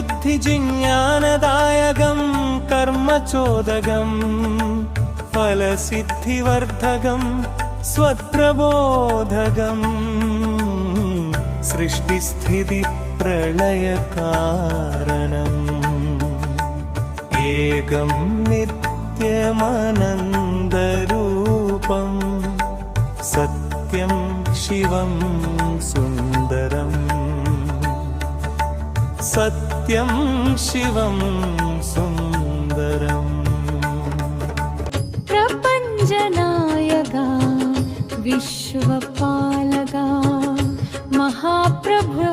बुद्धिजिज्ञानदायकं कर्मचोदकं फलसिद्धिवर्धकं स्वप्रबोधकम् सृष्टिस्थितिप्रलयकारणम्। एकं नित्यमनन्दरूपम्। सत्यं शिवं सुन्दरम्। सत्यं शिवं सुन्दरम् प्रपञ्चनायका विश्वपालका महाप्रभु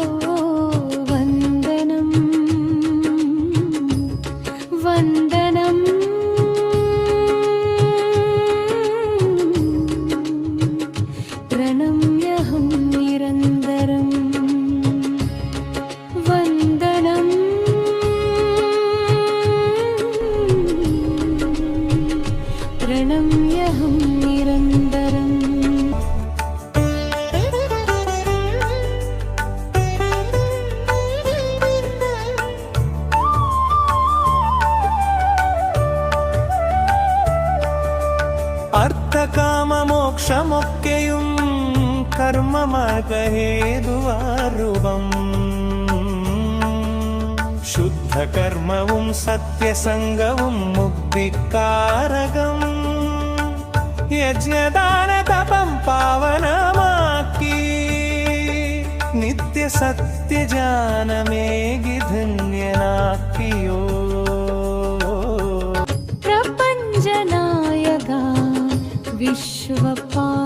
അർത്ഥകാമമോക്ഷമൊക്കെയും കർമ്മമാർഗഹേതുവാറുവം ശുദ്ധകർമ്മവും സത്യസംഗവും മുക്തിക്കാരകം. യജ്ഞദാന തപം പാവനമാക്കി. നിത്യസത്യജാനമേകി ധന്യനാക്കിയോ. विश्वपालका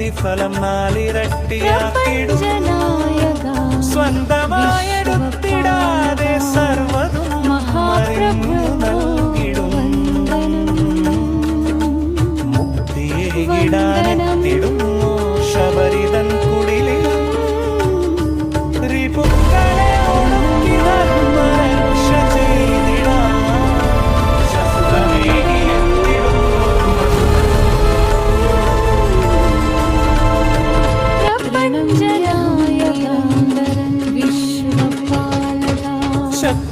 మోది ఫలం నాలి రట్టి ఆకిడు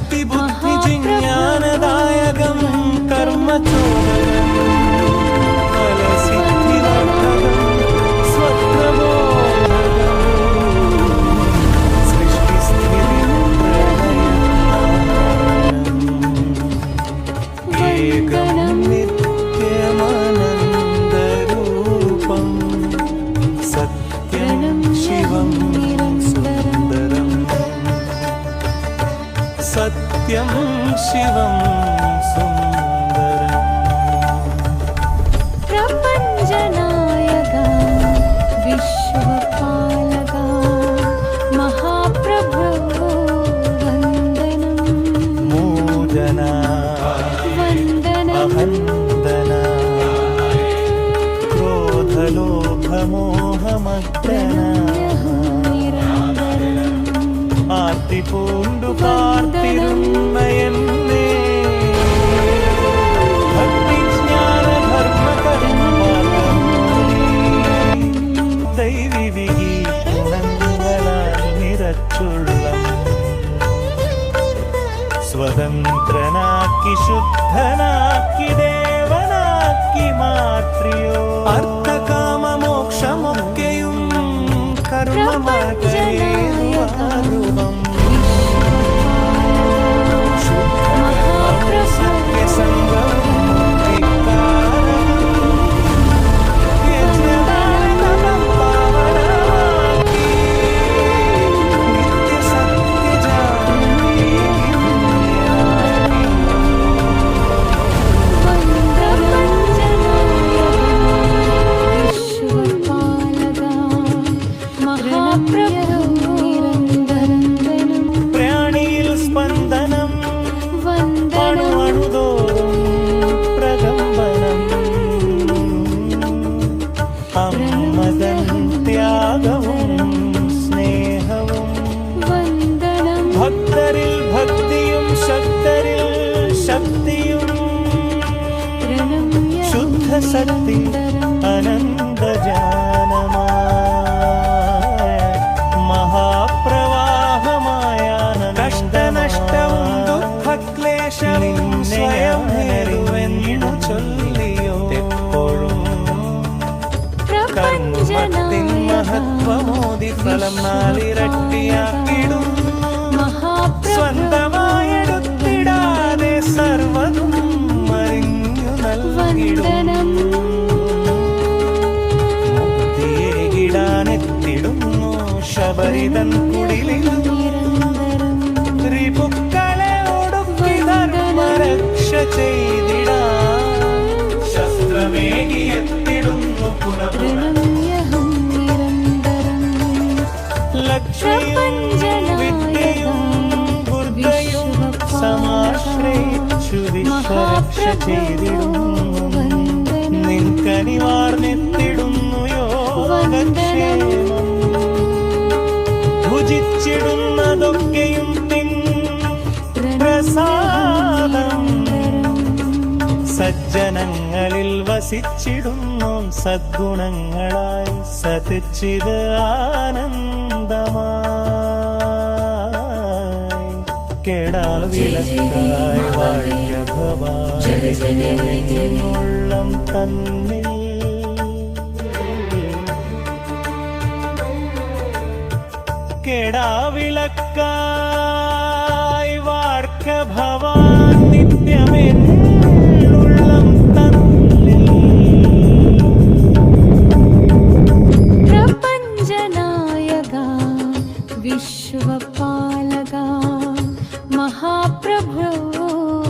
ശക്തി ബുദ്ധി ജിജ്ഞാനദായകം കർമ്മചോദകം ഫലസിദ്ധിവർദ്ധകം സ്വപ്നബോധകം സൃഷ്ടിസ്ഥിതി പ്രളയകാരണം ഏകം சிவம் சுந்தரம். பிரபஞ்சநாயகா விஸ்வபாலகா மகாபிரபு வந்தனம். மூஜனா வந்தனம். ஆர்த்தி பூண்டு பார்த்திரும் നിറച്ചുള്ളം സ്വതന്ത്രനാക്കി ശുദ്ധനാക്കി ദേവനാക്കി മാത്രിയോ അർത്ഥകാമമോക്ഷമൊക്കെയും കർമ്മമാകേരുവാരുവം സത്യസംഗം शक्ति शुद्ध सत्य ശബരിതൻ നിരന്തരം ത്രിപുക്കളെ ഒടുക്കി ധർമ്മരക്ഷ ചെയ്തിടാൻ ശസ്ത്രമേകിയെത്തിടുന്നു പുനഃ ലക്ഷ്മിയും വിദ്യയും ബുദ്ധയും സമാശ്രയിച്ചു വിശ്വരക്ഷ ചെയ്തിടും നിൻകനിവാർന്നെത്തിടുന്നു യോഗക്ഷേമം സജ്ജനങ്ങളിൽ വസിച്ചിടുന്നു സദ്ഗുണങ്ങളായി സതിച്ചിത് ആനന്ദമായി. കെടാവിളക്കായി വാഴിയ ഭവാനം തന്നിൽ. കെടാവിളക്കായി വാർക്ക ഭവാൻ प्रभु